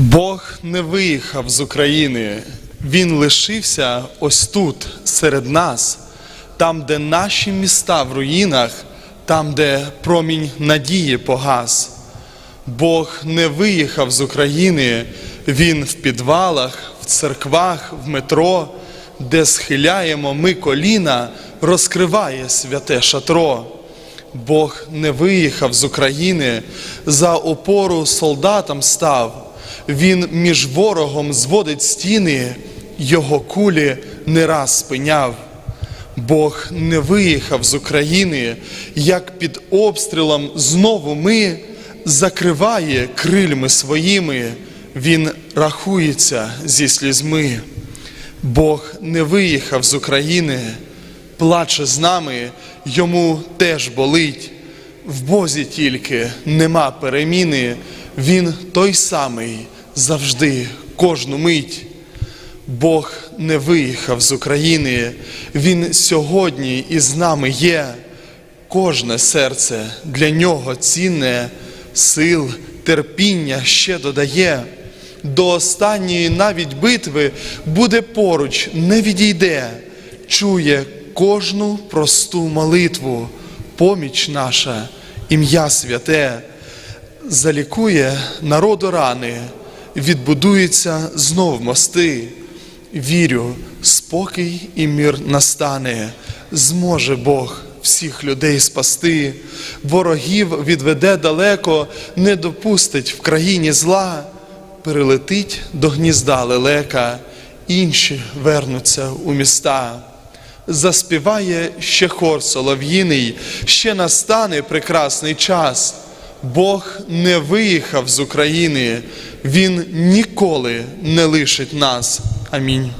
Бог не виїхав з України, Він лишився ось тут, серед нас, там, де наші міста в руїнах, там, де промінь надії погас. Бог не виїхав з України, Він в підвалах, в церквах, в метро, де схиляємо ми коліна, розкриває святе шатро. Бог не виїхав з України, за опору солдатам став. Він між ворогом зводить стіни, його кулі не раз спиняв. Бог не виїхав з України, як під обстрілом знову ми закриває крильми своїми, Він рахується зі слізьми. Бог не виїхав з України, плаче з нами, йому теж болить. В Бозі тільки нема переміни, Він той самий завжди, кожну мить. Бог не виїхав з України, Він сьогодні із нами є. Кожне серце для нього цінне, сил, терпіння ще додає. До останньої навіть битви буде поруч, не відійде, чує кожну просту молитву, поміч наша, ім'я святе, залікує народу рани, відбудуються знов мости. Вірю, спокій і мир настане, зможе Бог всіх людей спасти, ворогів відведе далеко, не допустить в країні зла, перелетить до гнізда лелека, інші вернуться у міста. Заспіває ще хор солов'їний, ще настане прекрасний час. Бог не виїхав з України, Він ніколи не лишить нас. Амінь.